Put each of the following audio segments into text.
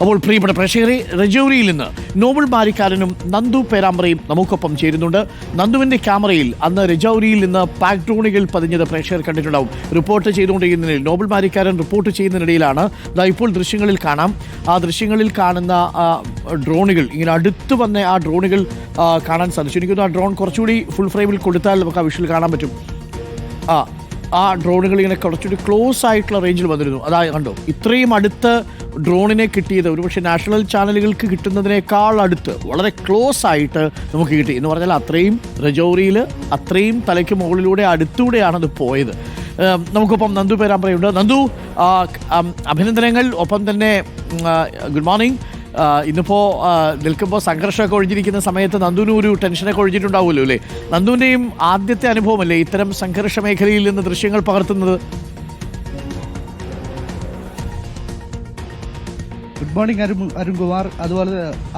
അപ്പോൾ പ്രിയപ്പെട്ട പ്രേക്ഷകരെ രജൌരിയിൽ നിന്ന് നോബൽ ബാരിക്കാരനും നന്ദു പേരാമ്പ്രയും നമുക്കൊപ്പം ചേരുന്നുണ്ട്. നന്ദുവിന്റെ ക്യാമറയിൽ അന്ന് രജൌരിയിൽ നിന്ന് പാക് ഡ്രോണുകൾ പതിഞ്ഞത് പ്രേക്ഷകർ കണ്ടിട്ടുണ്ടാവും. റിപ്പോർട്ട് ചെയ്തുകൊണ്ടിരിക്കുന്നതിൽ നോബൽ ബാരിക്കാരൻ റിപ്പോർട്ട് ചെയ്യുന്നതിനിടയിലാണ്. ഇപ്പോൾ ദൃശ്യങ്ങളിൽ കാണാം. ആ ദൃശ്യങ്ങളിൽ കാണുന്ന ഡ്രോണുകൾ ഇങ്ങനെ അടുത്ത് വന്ന ആ ഡ്രോണുകൾ കാണാൻ സാധിച്ചു. ആ ഡ്രോൺ കുറച്ചുകൂടി ഫുൾ ഫ്രെയിമിൽ കൊടുത്താൽ നമുക്ക് ആ വിഷ്വൽ കാണാൻ പറ്റും. ആ ആ ഡ്രോണുകൾ ഇങ്ങനെ കുറച്ചുകൂടി ക്ലോസ് ആയിട്ടുള്ള റേഞ്ചിൽ വന്നിരുന്നു. അതായത് കണ്ടോ ഇത്രയും അടുത്ത് ഡ്രോണിനെ കിട്ടിയത്. ഒരുപക്ഷെ നാഷണൽ ചാനലുകൾക്ക് കിട്ടുന്നതിനേക്കാൾ അടുത്ത് വളരെ ക്ലോസ് ആയിട്ട് നമുക്ക് കിട്ടി. എന്ന് പറഞ്ഞാൽ അത്രയും രജൗരിയിൽ അത്രയും തലയ്ക്ക് മുകളിലൂടെ അടുത്തൂടെയാണ് അത് പോയത്. നമുക്കൊപ്പം നന്ദു പറയുന്നുണ്ട്. നന്ദു അഭിനന്ദനങ്ങൾ. ഒപ്പം തന്നെ ഗുഡ് മോർണിംഗ്. ഇന്നിപ്പോൾ നിൽക്കുമ്പോൾ സംഘർഷമൊക്കെ ഒഴിഞ്ഞിരിക്കുന്ന സമയത്ത് നന്ദുവിനും ഒരു ടെൻഷനൊക്കെ ഒഴിഞ്ഞിട്ടുണ്ടാവുമല്ലോ അല്ലേ? നന്ദുവിന്റെയും ആദ്യത്തെ അനുഭവമല്ലേ ഇത്തരം സംഘർഷ മേഖലയിൽ നിന്ന് ദൃശ്യങ്ങൾ പകർത്തുന്നത്? ഗുഡ് മോർണിംഗ് അരുൺ അരുൺകുമാർ അതുപോലെ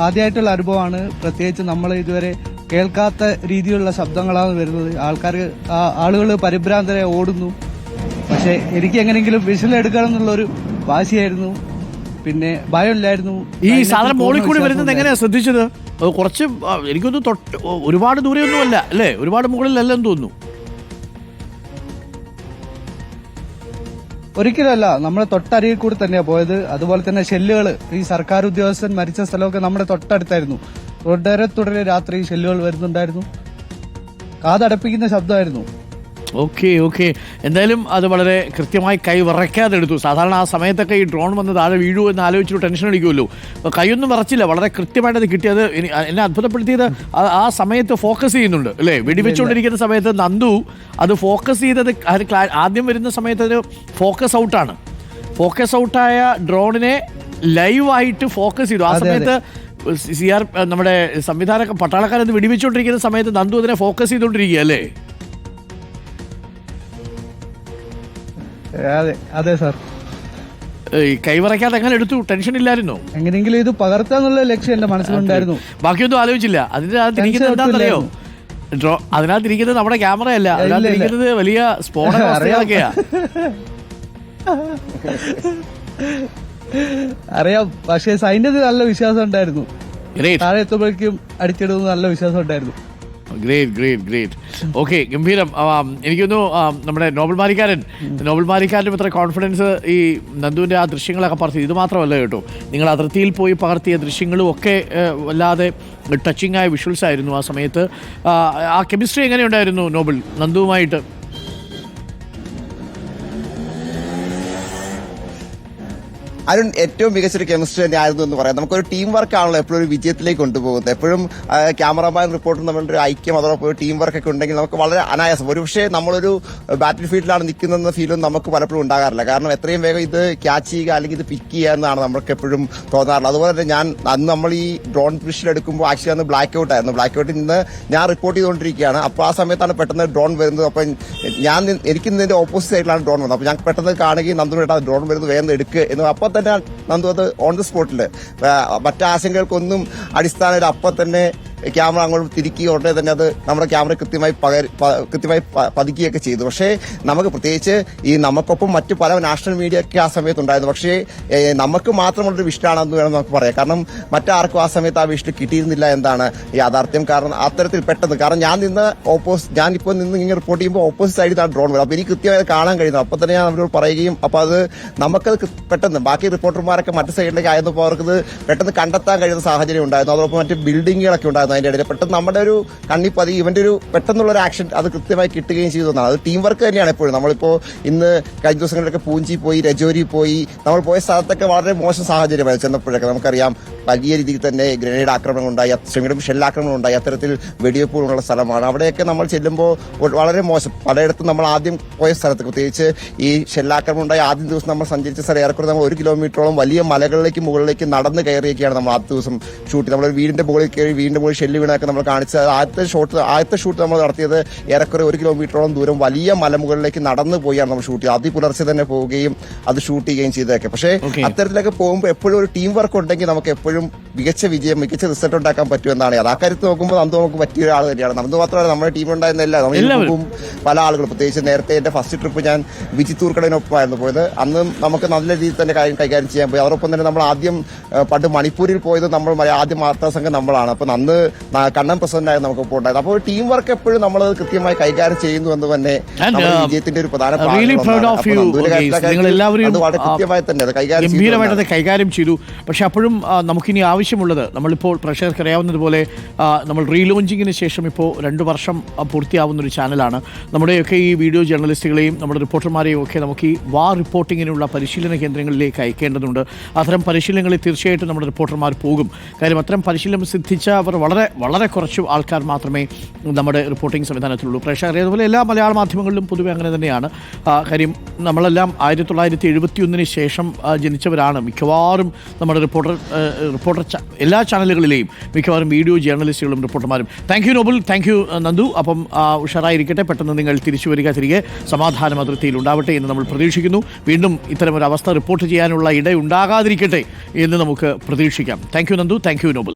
ആദ്യമായിട്ടുള്ള അനുഭവമാണ് പ്രത്യേകിച്ച് നമ്മൾ ഇതുവരെ കേൾക്കാത്ത രീതിയിലുള്ള ശബ്ദങ്ങളാണ് വരുന്നത്. ആൾക്കാർ ആളുകൾ പരിഭ്രാന്തരെ ഓടുന്നു. പക്ഷെ എനിക്ക് എങ്ങനെയെങ്കിലും വിഷൽ എടുക്കണം എന്നുള്ളൊരു വാശിയായിരുന്നു. പിന്നെ ഭയമില്ലായിരുന്നു. ഈ സാധനം മോളിൽ കൂടി വരുന്നത് എങ്ങനെയാ ശ്രദ്ധിച്ചത്? കുറച്ച് എനിക്കൊന്നും എനിക്കൊന്ന് തൊട്ട് ഒരുപാട് ദൂരെയൊന്നുമല്ല അല്ലേ? ഒരുപാട് മുകളിലല്ലെന്ന് തോന്നുന്നു. ഒരിക്കലല്ല നമ്മുടെ തൊട്ടരികിൽ കൂടി തന്നെയാ പോയത്. അതുപോലെ തന്നെ ഷെല്ലുകൾ ഈ സർക്കാർ ഉദ്യോഗസ്ഥൻ മരിച്ച സ്ഥലമൊക്കെ നമ്മുടെ തൊട്ടടുത്തായിരുന്നു. തുടരെ തുടരെ രാത്രി ഷെല്ലുകൾ വരുന്നുണ്ടായിരുന്നു. കാതടപ്പിക്കുന്ന ശബ്ദമായിരുന്നു. Okay okay. എന്തായാലും അത് വളരെ കൃത്യമായി കൈ വിറയ്ക്കാതെ എടുത്തു. സാധാരണ ആ സമയത്തൊക്കെ ഈ ഡ്രോൺ വന്ന് താഴെ വീഴൂ എന്ന് ആലോചിച്ചു ടെൻഷൻ അടിക്കുമല്ലോ. അപ്പോൾ കൈയൊന്നും വിറച്ചില്ല. വളരെ കൃത്യമായിട്ട് അത് കിട്ടിയത് എനി- എന്നെ അത്ഭുതപ്പെടുത്തിയത് ആ- സമയത്ത് ഫോക്കസ് ചെയ്യുന്നുണ്ട്. അല്ലേ? വെടിവെച്ചുകൊണ്ടിരിക്കുന്ന സമയത്ത് നന്ദു അത് ഫോക്കസ് ചെയ്തത് അത് ആദ്യം വരുന്ന സമയത്ത് അത് ഫോക്കസ് ഔട്ടാണ് ഫോക്കസ് ഔട്ടായ ഡ്രോണിനെ ലൈവായിട്ട് ഫോക്കസ് ചെയ്തു. ആ സമയത്ത് സി ആർ നമ്മുടെ സംവിധാനക പട്ടാളക്കാരത് വെടിവെച്ചുകൊണ്ടിരിക്കുന്ന സമയത്ത് നന്ദു അതിനെ ഫോക്കസ് ചെയ്തുകൊണ്ടിരിക്കുക അല്ലേ? അതെ അതെ സാർ. ഈ കൈവറയ്ക്കാതെ എങ്ങനെ എടുത്തു? ടെൻഷൻ ഇല്ലായിരുന്നു? എങ്ങനെയെങ്കിലും ഇത് പകർത്താന്നുള്ള ലക്ഷ്യം എന്റെ മനസ്സിലുണ്ടായിരുന്നു ബാക്കിയൊന്നും ആലോചിച്ചില്ല. അതിന്റെ അകത്ത് ഇരിക്കുന്നത് ടെൻഷൻ എന്താണെന്നറിയോ ഡ്രോ അതിനകത്ത് ഇരിക്കുന്നത് നമ്മുടെ ക്യാമറ അല്ല അതിനകത്ത്. ഇരിക്കുന്നത് വലിയ വസ്തുക്കളൊക്കെയാ. അറിയാം. പക്ഷേ സൈന്യത്തിൽ നല്ല വിശ്വാസം ഉണ്ടായിരുന്നു. താഴെ എത്തുമ്പോഴേക്കും അടിച്ചിടുന്ന നല്ല വിശ്വാസം ഉണ്ടായിരുന്നു. ഗ്രേറ്റ് ഗ്രേറ്റ് ഗ്രേറ്റ് ഓക്കെ ഗംഭീരം. എനിക്കൊന്നു നമ്മുടെ നോബൽ മാരിക്കാരൻ. നോബൽ മാരിക്കാരനും ഇത്ര കോൺഫിഡൻസ് ഈ നന്ദുവിന്റെ ആ ദൃശ്യങ്ങളൊക്കെ പകർത്തി. ഇത് മാത്രമല്ല കേട്ടോ നിങ്ങൾ അതിർത്തിയിൽ പോയി പകർത്തിയ ദൃശ്യങ്ങളും ഒക്കെ വല്ലാതെ ടച്ചിങ് ആയ വിഷ്വൽസ് ആയിരുന്നു ആ സമയത്ത്. ആ കെമിസ്ട്രി എങ്ങനെയുണ്ടായിരുന്നു നോബൽ നന്ദുവുമായിട്ട്? അരുൺ ഏറ്റവും മികച്ചൊരു കെമിസ്ട്രി തന്നെ ആയിരുന്നു എന്ന് പറയാം. നമുക്കൊരു ടീം വർക്ക് ആണല്ലോ എപ്പോഴും ഒരു വിജയത്തിലേക്ക് കൊണ്ടുപോകുന്നത്. എപ്പോഴും ക്യാമറമാൻ റിപ്പോർട്ടറും തമ്മിലൊരു ഐക്യം അതോടൊപ്പം ഒരു ടീം വർക്ക് ഒക്കെ ഉണ്ടെങ്കിൽ നമുക്ക് വളരെ അനായാസം. ഒരുപക്ഷെ നമ്മളൊരു ബാറ്റിൽ ഫീൽഡിലാണ് നിൽക്കുന്നതെന്ന ഫീലും നമുക്ക് പലപ്പോഴും ഉണ്ടാകാറില്ല. കാരണം എത്രയും വേഗം ഇത് ക്യാച്ച് ചെയ്യുക അല്ലെങ്കിൽ ഇത് പിക്ക് ചെയ്യുക എന്നാണ് നമുക്ക് എപ്പോഴും തോന്നാറുള്ളത്. അതുപോലെ തന്നെ ഞാൻ അന്ന് നമ്മൾ ഈ ഡ്രോൺ എടുക്കുമ്പോൾ ആക്ച്വലി അന്ന് ബ്ലാക്ക് ഔട്ട് ആയിരുന്നു. ബ്ലാക്ക് ഔട്ടിൽ നിന്ന് ഞാൻ റിപ്പോർട്ട് ചെയ്തുകൊണ്ടിരിക്കുകയാണ്. അപ്പോൾ ആ സമയത്താണ് പെട്ടെന്ന് ഡ്രോൺ വരുന്നത്. അപ്പം ഞാൻ എനിക്ക് ഓപ്പോസിറ്റ് സൈഡിലാണ് ഡ്രോൺ വന്നത്. അപ്പോൾ ഞാൻ പെട്ടെന്ന് കാണുകയും നന്ദു ഡ്രോൺ വരുന്നത് വേഗം എടുക്കുക എന്ന്. അപ്പോൾ തന്നെ നന്ദു അത് ഓൺ ദി സ്പോട്ടിൽ മറ്റാശങ്കകൾക്കൊന്നും അടിസ്ഥാനം അപ്പം തന്നെ ക്യാമറ അങ്ങോട്ട് തിരിക്കുകയും ഉടനെ തന്നെ അത് നമ്മുടെ ക്യാമറ കൃത്യമായി കൃത്യമായി പതിക്കുകയൊക്കെ ചെയ്തു. പക്ഷേ നമുക്ക് പ്രത്യേകിച്ച് ഈ നമുക്കൊപ്പം മറ്റു പല നാഷണൽ മീഡിയ ഒക്കെ ആ സമയത്ത് ഉണ്ടായിരുന്നു പക്ഷേ നമുക്ക് മാത്രമുള്ളൊരു വിഷ്ടാണെന്ന് വേണം നമുക്ക് പറയാം. കാരണം മറ്റാർക്കും ആ സമയത്ത് ആ വിഷ്ട് കിട്ടിയിരുന്നില്ല എന്താണ് യാഥാർത്ഥ്യം. കാരണം അത്തരത്തിൽ പെട്ടെന്ന് കാരണം ഞാൻ നിന്ന് ഓപ്പോസിറ്റ് ഞാൻ ഇപ്പോൾ നിന്ന് ഇങ്ങനെ റിപ്പോർട്ട് ചെയ്യുമ്പോൾ ഓപ്പോസിറ്റ് സൈഡിൽ ഡ്രോൺ വരും അപ്പോൾ എനിക്ക് കൃത്യമായി കാണാൻ കഴിയുന്നു. അപ്പോൾ തന്നെ ഞാൻ അവരോട് പറയുകയും അപ്പോൾ അത് നമുക്കത് പെട്ടെന്ന് ബാക്കി റിപ്പോർട്ടർമാരൊക്കെ മറ്റു സൈഡിലേക്ക് ആയതുപോലെ അവർക്കത് പെട്ടെന്ന് കണ്ടെത്താൻ കഴിയുന്ന സാഹചര്യം ഉണ്ടായിരുന്നു. അതോടൊപ്പം മറ്റ് ബിൽഡിങ്ങുകളൊക്കെ ഉണ്ടായിരുന്നു. അതിന്റെ ഇടയിൽ. പെട്ടെന്ന് നമ്മുടെ ഒരു കണ്ണിപ്പതി ഇവന്റെ ഒരു പെട്ടെന്നുള്ള ഒരു ആക്ഷൻ അത് കൃത്യമായി കിട്ടുകയും ചെയ്തു എന്നാണ്. അത് ടീം വർക്ക് തന്നെയാണ് എപ്പോഴും. നമ്മളിപ്പോൾ ഇന്ന് കഴിഞ്ഞ ദിവസങ്ങളിലൊക്കെ പൂഞ്ചി പോയി രജോരി പോയി. നമ്മൾ പോയ സ്ഥലത്തൊക്കെ വളരെ മോശം സാഹചര്യമായി ചെന്നപ്പോഴൊക്കെ നമുക്കറിയാം വലിയ രീതിയിൽ തന്നെ ഗ്രനേഡ് ആക്രമണം ഉണ്ടായി ക്ഷമിക്കണം ഷെല്ലാക്രമണം ഉണ്ടായി. അത്തരത്തിൽ വെടിവെപ്പുകളുള്ള സ്ഥലമാണ്. അവിടെയൊക്കെ നമ്മൾ ചെല്ലുമ്പോൾ വളരെ മോശം. പലയിടത്തും നമ്മൾ ആദ്യം പോയ സ്ഥലത്ത് പ്രത്യേകിച്ച് ഈ ഷെല്ലാക്രമണം ഉണ്ടായി. ആദ്യം ദിവസം നമ്മൾ സഞ്ചരിച്ച സ്ഥലം ഏറെക്കുറെ നമ്മൾ ഒരു കിലോമീറ്ററോളം വലിയ മലകളിലേക്ക് മുകളിലേക്ക് നടന്ന് കയറിയൊക്കെയാണ് നമ്മൾ ആദ്യ ദിവസം ഷൂട്ട് നമ്മൾ വീടിന്റെ മുകളിൽ കയറി വീടിന്റെ മുകളിൽ ഷെല്ല് വീണൊക്കെ നമ്മൾ കാണിച്ചത്. ആദ്യത്തെ ഷോട്ട് ആദ്യത്തെ ഷൂട്ട് നമ്മൾ നടത്തിയത് ഏറെക്കുറെ ഒരു കിലോമീറ്ററോളം ദൂരം വലിയ മലമുകളിലേക്ക് നടന്നു പോയാണ് നമ്മൾ ഷൂട്ട് ചെയ്തത്. അതിപുലർച്ചെ തന്നെ പോവുകയും അത് ഷൂട്ട് ചെയ്യുകയും ചെയ്തതൊക്കെ. പക്ഷേ. അത്തരത്തിലൊക്കെ പോകുമ്പോൾ എപ്പോഴും ഒരു ടീം വർക്ക് ഉണ്ടെങ്കിൽ നമുക്ക് എപ്പോഴും മികച്ച വിജയം മികച്ച റിസൾട്ട് ഉണ്ടാക്കാൻ പറ്റുമെന്നാണ്. അത് ആ കാര്യത്തിൽ നോക്കുമ്പോൾ നന്ദു നമുക്ക് പറ്റിയ ഒരാൾ തന്നെയാണ്. നന്ദു മാത്രമല്ല നമ്മുടെ ടീം എല്ലാ നമ്മൾ പല ആളുകളും. പ്രത്യേകിച്ച് നേരത്തെ എന്റെ ഫസ്റ്റ് ട്രിപ്പ് ഞാൻ വിജി തൂർക്കടയിനൊപ്പമായിരുന്നു പോയത്. അന്ന് നമുക്ക് നല്ല രീതിയിൽ തന്നെ കാര്യം കൈകാര്യം ചെയ്യാൻ പോയി. അതോടൊപ്പം തന്നെ നമ്മൾ ആദ്യം പണ്ട് മണിപ്പൂരിൽ പോയത് നമ്മൾ ആദ്യം വാർത്താ സംഘം നമ്മളാണ്. അപ്പൊ അന്ന് കണ്ണൻ പ്രസിഡന്റായി നമുക്ക് ഇപ്പോൾ ഉണ്ടായത്. അപ്പോൾ ടീം വർക്ക് എപ്പോഴും നമ്മൾ കൃത്യമായി കൈകാര്യം ചെയ്യുന്നു എന്ന് തന്നെ uh, വിജയത്തിന്റെ ഒരു പ്രധാന അപ്പോൾ കൃത്യമായി തന്നെ അത് കൈകാര്യം ചെയ്തു ഗംഭീരമായിട്ട് കൈകാര്യം ചെയ്തു. പക്ഷെ അപ്പോഴും നമുക്കിനി നമുക്കിനി ആവശ്യമുള്ളത്. നമ്മളിപ്പോൾ പ്രേക്ഷകർക്ക് അറിയാവുന്നതുപോലെ നമ്മൾ റീലോഞ്ചിങ്ങിന് ശേഷം ഇപ്പോൾ രണ്ട് വർഷം പൂർത്തിയാവുന്ന ഒരു ചാനലാണ് നമ്മുടെയൊക്കെ ഈ വീഡിയോ ജേർണലിസ്റ്റുകളെയും നമ്മുടെ റിപ്പോർട്ടർമാരെയും ഒക്കെ നമുക്ക് ഈ വാർ റിപ്പോർട്ടിങ്ങിനുള്ള പരിശീലന കേന്ദ്രങ്ങളിലേക്ക് അയക്കേണ്ടതുണ്ട്. അത്തരം പരിശീലനങ്ങളിൽ തീർച്ചയായിട്ടും നമ്മുടെ റിപ്പോർട്ടർമാർ പോകും. കാര്യം അത്തരം പരിശീലനം സിദ്ധിച്ച അവർ വളരെ വളരെ കുറച്ച് ആൾക്കാർ മാത്രമേ നമ്മുടെ റിപ്പോർട്ടിംഗ് സംവിധാനത്തിലുള്ളൂ. പ്രേക്ഷകർ അതുപോലെ എല്ലാ മലയാള മാധ്യമങ്ങളിലും പൊതുവെ അങ്ങനെ തന്നെയാണ്. കാര്യം നമ്മളെല്ലാം ആയിരത്തി തൊള്ളായിരത്തി എഴുപത്തി ഒന്നിന് ശേഷം ജനിച്ചവരാണ്. മിക്കവാറും നമ്മുടെ റിപ്പോർട്ടർ റിപ്പോർട്ടർ എല്ലാ ചാനലുകളിലെയും മിക്കവാറും വീഡിയോ ജേർണലിസ്റ്റുകളും റിപ്പോർട്ടർമാരും. Thank you Nobel thank you Nandu. അപ്പം ഉഷാറായിരിക്കട്ടെ. പെട്ടെന്ന് നിങ്ങൾ തിരിച്ചു വരിക തിരികെ സമാധാനം അതിർത്തിയിൽ ഉണ്ടാവട്ടെ എന്ന് നമ്മൾ പ്രതീക്ഷിക്കുന്നു. വീണ്ടും ഇത്തരം ഒരു അവസ്ഥ റിപ്പോർട്ട് ചെയ്യാനുള്ള ഇടയുണ്ടാകാതിരിക്കട്ടെ എന്ന് നമുക്ക് പ്രതീക്ഷിക്കാം. Thank you Nandu. Thank you Nobel